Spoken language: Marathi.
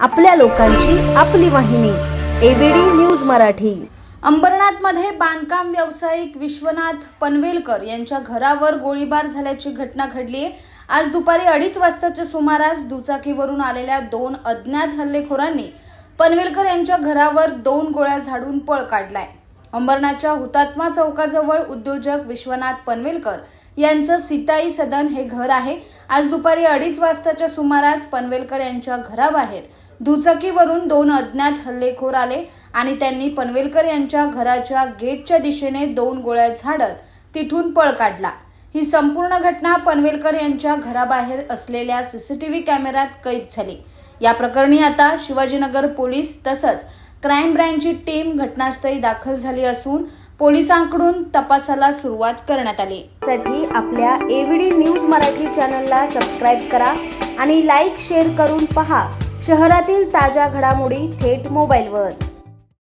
आपल्या लोकांची आपली वाहिनी एबीडी न्यूज मराठी. अंबरनाथमध्ये बांधकाम व्यावसायिक विश्वनाथ पनवेलकर यांच्या घरावर गोळीबार झाल्याची घटना घडली आहे आज दुपारी अडीच वाजताच्या सुमारास दुचाकीवरून आलेल्या दोन अज्ञात हल्लेखोरांनी पनवेलकर यांच्या घरावर दोन गोळ्या झाडून पळ काढलाय. अंबरनाथच्या हुतात्मा चौकाजवळ उद्योजक विश्वनाथ पनवेलकर यांचं सीताई सदन हे घर आहे. आज दुपारी अडीच वाजताच्या सुमारास पनवेलकर यांच्या घराबाहेर दुचाकीवरून दोन अज्ञात हल्लेखोर आले आणि त्यांनी पनवेलकर यांच्या घराच्या गेटच्या दिशेने दोन गोळ्या झाडत तिथून पळ काढला. ही संपूर्ण घटना पनवेलकर यांच्या घराबाहेर असलेल्या सीसीटीव्ही कॅमेऱ्यात कैद झाली. या प्रकरणी आता शिवाजीनगर पोलीस तसंच क्राईम ब्रँचची टीम घटनास्थळी दाखल झाली असून पोलिसांकडून तपासाला सुरुवात करण्यात आली. साठी आपल्या एव्हीडी न्यूज मराठी चॅनलला सबस्क्राईब करा आणि लाईक शेअर करून पहा. शहरातील ताज्या घडामोडी थेट मोबाईलवर.